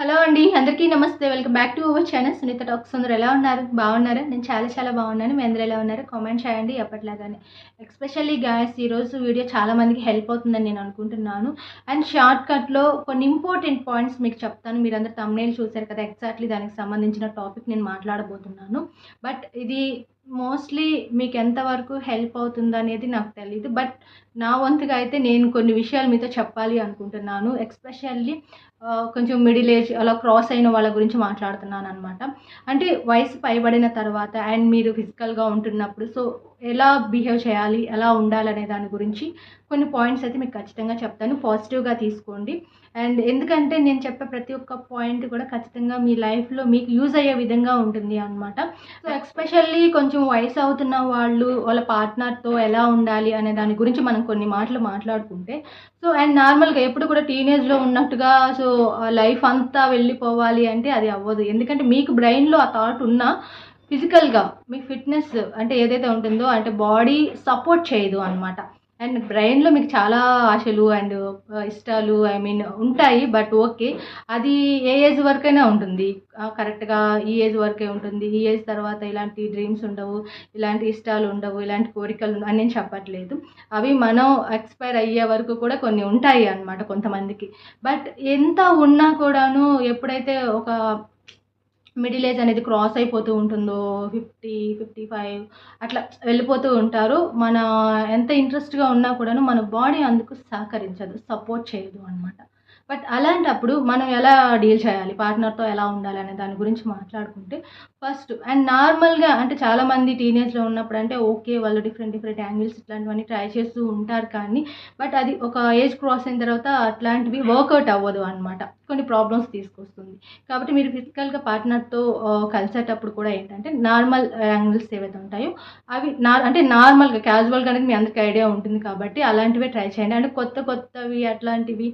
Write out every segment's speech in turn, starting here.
Hello అండి అందరికీ నమస్తే. Welcome back to our channel. Sunitha talks అందరూ ఎలా ఉన్నారు? బాగున్నారా? నేను చాలా చాలా బాగున్నాను. మీ అందరూ ఎలా ఉన్నారు? కామెంట్ చేయండి ఎప్పటిలాగానే. ఎక్స్పెషల్లీ గాయస్ ఈరోజు వీడియో చాలామందికి హెల్ప్ అవుతుందని నేను అనుకుంటున్నాను. అండ్ షార్ట్ కట్లో కొన్ని ఇంపార్టెంట్ పాయింట్స్ మీకు చెప్తాను. మీరు అందరు తమ్నేల్ చూశారు కదా ఎగ్జాక్ట్లీ దానికి సంబంధించిన టాపిక్ నేను మాట్లాడబోతున్నాను. బట్ ఇది మోస్ట్లీ మీకు ఎంతవరకు హెల్ప్ అవుతుంది అనేది నాకు తెలియదు బట్ నా వంతుగా అయితే నేను కొన్ని విషయాలు మీతో చెప్పాలి అనుకుంటున్నాను. ఎక్స్పెషల్లీ కొంచెం మిడిల్ ఏజ్ అలా క్రాస్ అయిన వాళ్ళ గురించి మాట్లాడుతున్నాను అనమాట అంటే వయసు పైబడిన తర్వాత అండ్ మీరు ఫిజికల్గా ఉంటున్నప్పుడు సో ఎలా బిహేవ్ చేయాలి ఎలా ఉండాలి అనే దాని గురించి కొన్ని పాయింట్స్ అయితే మీకు ఖచ్చితంగా చెప్తాను. పాజిటివ్గా తీసుకోండి. అండ్ ఎందుకంటే నేను చెప్పే ప్రతి ఒక్క పాయింట్ కూడా ఖచ్చితంగా మీ లైఫ్లో మీకు యూజ్ అయ్యే విధంగా ఉంటుంది అనమాట సో ఎక్స్పెషల్లీ కొంచెం వయసు అవుతున్న వాళ్ళు వాళ్ళ పార్ట్నర్తో ఎలా ఉండాలి అనే దాని గురించి మనం కొన్ని మాటలు మాట్లాడుకుంటే సో అండ్ నార్మల్గా ఎప్పుడు కూడా టీనేజ్లో ఉన్నట్టుగా సో లైఫ్ అంతా వెళ్ళిపోవాలి అంటే అది అవ్వదు. ఎందుకంటే మీకు బ్రెయిన్లో ఆ థాట్ ఉన్నా ఫిజికల్గా మీ ఫిట్నెస్ అంటే ఏదైతే ఉంటుందో అంటే బాడీ సపోర్ట్ చేయదు అనమాట అండ్ బ్రెయిన్లో మీకు చాలా ఆశలు అండ్ ఇష్టాలు ఐ మీన్ ఉంటాయి బట్ ఓకే. అది ఏ ఏజ్ వరకైనా ఉంటుంది. కరెక్ట్గా ఈ ఏజ్ వరకే ఉంటుంది. ఈ ఏజ్ తర్వాత ఇలాంటి డ్రీమ్స్ ఉండవు ఇలాంటి ఇష్టాలు ఉండవు ఇలాంటి కోరికలు అని నేను చెప్పట్లేదు. అవి మనం ఎక్స్పైర్ అయ్యే వరకు కూడా కొన్ని ఉంటాయి అన్నమాట కొంతమందికి. బట్ ఎంత ఉన్నా కూడాను ఎప్పుడైతే ఒక మిడిల్ ఏజ్ అనేది క్రాస్ అయిపోతూ ఉంటుందో ఫిఫ్టీ ఫిఫ్టీ ఫైవ్ అట్లా వెళ్ళిపోతూ ఉంటారు. మన ఎంత ఇంట్రెస్ట్గా ఉన్నా కూడాను మన బాడీ అందుకు సహకరించదు సపోర్ట్ చేయదు అనమాట బట్ అలాంటప్పుడు మనం ఎలా డీల్ చేయాలి? పార్ట్నర్తో ఎలా ఉండాలి అనే దాని గురించి మాట్లాడుకుంటే ఫస్ట్ అండ్ నార్మల్గా అంటే చాలామంది టీనేజ్లో ఉన్నప్పుడు అంటే ఓకే వాళ్ళు డిఫరెంట్ డిఫరెంట్ యాంగిల్స్ ఇట్లాంటివన్నీ ట్రై చేస్తూ ఉంటారు కానీ బట్ అది ఒక ఏజ్ క్రాస్ అయిన తర్వాత అట్లాంటివి వర్కౌట్ అవ్వదు అనమాట కొన్ని ప్రాబ్లమ్స్ తీసుకొస్తుంది. కాబట్టి మీరు ఫిజికల్గా పార్ట్నర్తో కలిసేటప్పుడు కూడా ఏంటంటే నార్మల్ యాంగిల్స్ ఏవైతే ఉంటాయో అవి నా అంటే నార్మల్గా క్యాజువల్గా అనేది మీ అందరికీ ఐడియా ఉంటుంది కాబట్టి అలాంటివే ట్రై చేయండి. అంటే కొత్త కొత్తవి అట్లాంటివి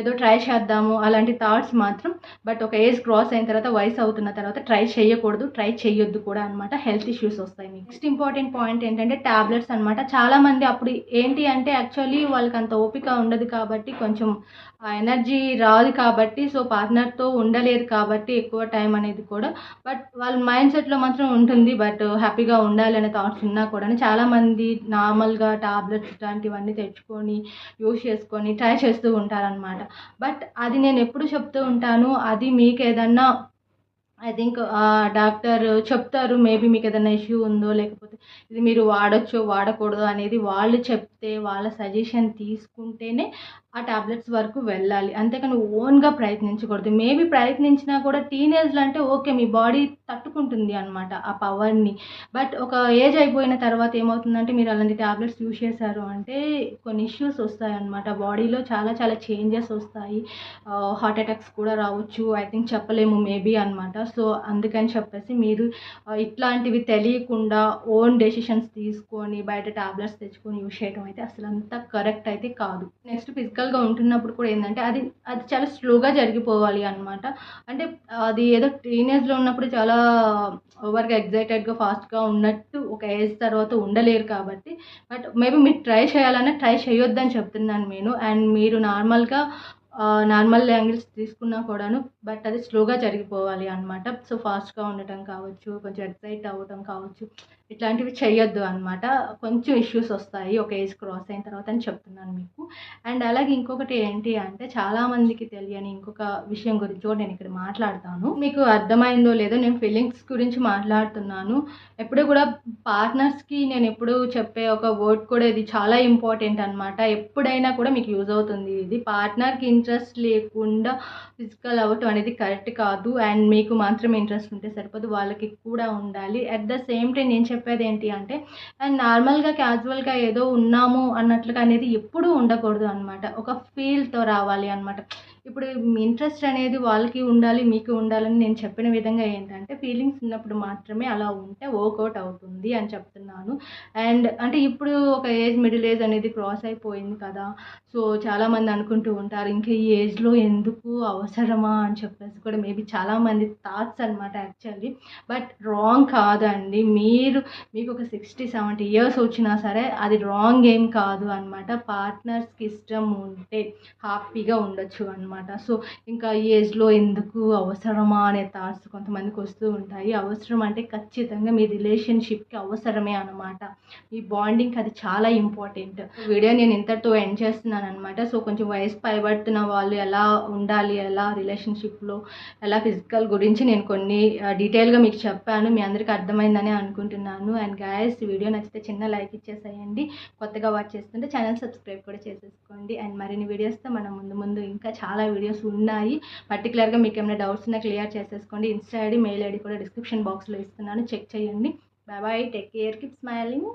ఏదో ట్రై చేద్దాము అలాంటి థాట్స్ మాత్రం బట్ ఒక ఏజ్ క్రాస్ అయిన తర్వాత వయసు అవుతున్న తర్వాత ట్రై చేయకూడదు ట్రై చేయొద్దు కూడా అనమాట హెల్త్ ఇష్యూస్ వస్తాయి మీకు. నెక్స్ట్ ఇంపార్టెంట్ పాయింట్ ఏంటంటే ట్యాబ్లెట్స్ అనమాట చాలామంది అప్పుడు ఏంటి అంటే యాక్చువల్లీ వాళ్ళకి అంత ఓపిక ఉండదు కాబట్టి కొంచెం ఎనర్జీ రాదు కాబట్టి సో పార్ట్నర్తో ఉండలేరు కాబట్టి ఎక్కువ టైం అనేది కూడా. బట్ వాళ్ళ మైండ్ సెట్లో మాత్రం ఉంటుంది బట్ హ్యాపీగా ఉండాలనే థాట్స్ ఉన్నా కూడా. చాలామంది నార్మల్గా టాబ్లెట్స్ ఇలాంటివన్నీ తెచ్చుకొని యూస్ చేసుకొని ట్రై చేస్తూ ఉంటారనమాట బట్ అది నేను ఎప్పుడు చెప్తూ ఉంటాను అది మీకు ఏదన్నా ఐ థింక్ డాక్టర్ చెప్తారు మేబీ మీకు ఏదైనా ఇష్యూ ఉందో లేకపోతే ఇది మీరు వాడచ్చో వాడకూడదు అనేది వాళ్ళు చెప్తే వాళ్ళ సజెషన్ తీసుకుంటేనే ఆ టాబ్లెట్స్ వరకు వెళ్ళాలి. అంతేకాని ఓన్గా ప్రయత్నించకూడదు. మేబీ ప్రయత్నించినా కూడా టీనేజ్లో అంటే ఓకే మీ బాడీ తట్టుకుంటుంది అనమాట ఆ పవర్ని. బట్ ఒక ఏజ్ అయిపోయిన తర్వాత ఏమవుతుందంటే మీరు అలాంటి టాబ్లెట్స్ యూజ్ చేశారు అంటే కొన్ని ఇష్యూస్ వస్తాయన్నమాట బాడీలో చాలా చాలా చేంజెస్ వస్తాయి. హార్ట్ అటాక్స్ కూడా రావచ్చు. ఐ థింక్ చెప్పలేము మేబీ అనమాట సో అందుకని చెప్పేసి మీరు ఇట్లాంటివి తెలియకుండా ఓన్ డెసిషన్స్ తీసుకొని బయట టాబ్లెట్స్ తెచ్చుకొని యూజ్ చేయడం అయితే అసలు అంత కరెక్ట్ అయితే కాదు. నెక్స్ట్ ఫిజికల్ ఫిజికల్గా ఉంటున్నప్పుడు కూడా ఏంటంటే అది అది చాలా స్లోగా జరిగిపోవాలి అనమాట అంటే అది ఏదో టీనేజ్లో ఉన్నప్పుడు చాలా ఓవర్గా ఎగ్జైటెడ్గా ఫాస్ట్గా ఉన్నట్టు ఒక ఏజ్ తర్వాత ఉండలేరు కాబట్టి. బట్ మేబీ మీరు ట్రై చేయాలన్నా ట్రై చేయొద్దని చెప్తున్నాను నేను. అండ్ మీరు నార్మల్గా నార్మల్ యాంగిల్స్ తీసుకున్నా కూడాను బట్ అది స్లోగా జరిగిపోవాలి అనమాట సో ఫాస్ట్గా ఉండటం కావచ్చు కొంచెం ఎక్సైట్ అవ్వటం కావచ్చు. ఇట్లాంటివి చేయొద్దు అనమాట కొంచెం ఇష్యూస్ వస్తాయి. ఒక ఏజ్ క్రాస్ అయిన తర్వాత అని చెప్తున్నాను మీకు. అండ్ అలాగే ఇంకొకటి ఏంటి అంటే చాలామందికి తెలియని ఇంకొక విషయం గురించి కూడా నేను ఇక్కడ మాట్లాడతాను. మీకు అర్థమైందో లేదో నేను ఫీలింగ్స్ గురించి మాట్లాడుతున్నాను. ఎప్పుడు కూడా పార్ట్నర్స్కి నేను ఎప్పుడు చెప్పే ఒక వర్డ్ కూడా ఇది చాలా ఇంపార్టెంట్ అనమాట ఎప్పుడైనా కూడా మీకు యూజ్ అవుతుంది ఇది. పార్ట్నర్కి ఇంట్రెస్ట్ లేకుండా ఫిజికల్ అవ్వటం అనేది కరెక్ట్ కాదు. అండ్ మీకు మాత్రం ఇంట్రెస్ట్ ఉంటే సరిపోదు. వాళ్ళకి కూడా ఉండాలి. అట్ ద సేమ్ టైం నేను చెప్పేది ఏంటి అంటే అండ్ నార్మల్గా క్యాజువల్గా ఏదో ఉన్నాము అన్నట్లుగా అనేది ఎప్పుడూ ఉండకూడదు అనమాట ఒక ఫీల్తో రావాలి అనమాట ఇప్పుడు ఇంట్రెస్ట్ అనేది వాళ్ళకి ఉండాలి మీకు ఉండాలని నేను చెప్పిన విధంగా ఏంటంటే ఫీలింగ్స్ ఉన్నప్పుడు మాత్రమే అలా ఉంటే వర్కౌట్ అవుతుంది అని చెప్తున్నాను. అండ్ అంటే ఇప్పుడు ఒక ఏజ్ మిడిల్ ఏజ్ అనేది క్రాస్ అయిపోయింది కదా సో చాలామంది అనుకుంటూ ఉంటారు ఇంకా ఈ ఏజ్లో ఎందుకు అవసరమా? అని చెప్పేసి కూడా మేబీ చాలామంది థాట్స్ అనమాట యాక్చువల్లీ బట్ రాంగ్ కాదండి. మీరు మీకు ఒక సిక్స్టీ సెవెంటీ ఇయర్స్ వచ్చినా సరే అది రాంగ్ ఏం కాదు అనమాట పార్ట్నర్స్కి ఇష్టం ఉంటే హ్యాపీగా ఉండొచ్చు అనమాట అనమాట సో ఇంకా ఈ ఏజ్లో ఎందుకు అవసరమా అనే థాట్స్ కొంతమందికి వస్తూ ఉంటాయి. అవసరం అంటే ఖచ్చితంగా మీ రిలేషన్షిప్కి అవసరమే అనమాట మీ బాండింగ్ అది చాలా ఇంపార్టెంట్ వీడియో నేను ఇంతటితో ఎండ్ చేస్తున్నాను అనమాట సో కొంచెం వయసు పైబడుతున్న వాళ్ళు ఎలా ఉండాలి? ఎలా రిలేషన్షిప్లో ఎలా ఫిజికల్ గురించి నేను కొన్ని డీటెయిల్గా మీకు చెప్పాను. మీ అందరికీ అర్థమైందని అనుకుంటున్నాను. అండ్ గాయస్ వీడియో నచ్చితే చిన్న లైక్ ఇచ్చేసేయండి. కొత్తగా వాచ్ చేస్తుంటే ఛానల్ సబ్స్క్రైబ్ కూడా చేసేసుకోండి. అండ్ మరిన్ని వీడియోస్తో మనం ముందు ముందు ఇంకా చాలా వీడియోస్ ఉన్నాయి. పర్టికులర్గా మీకు ఏమైనా డౌట్స్ ఉన్నా క్లియర్ చేసేసుకోండి. ఇన్స్టా ఐడి మెయిల్ ఐడి కూడా డిస్క్రిప్షన్ బాక్స్లో ఇస్తున్నాను. చెక్ చేయండి. Bye take care keep smiling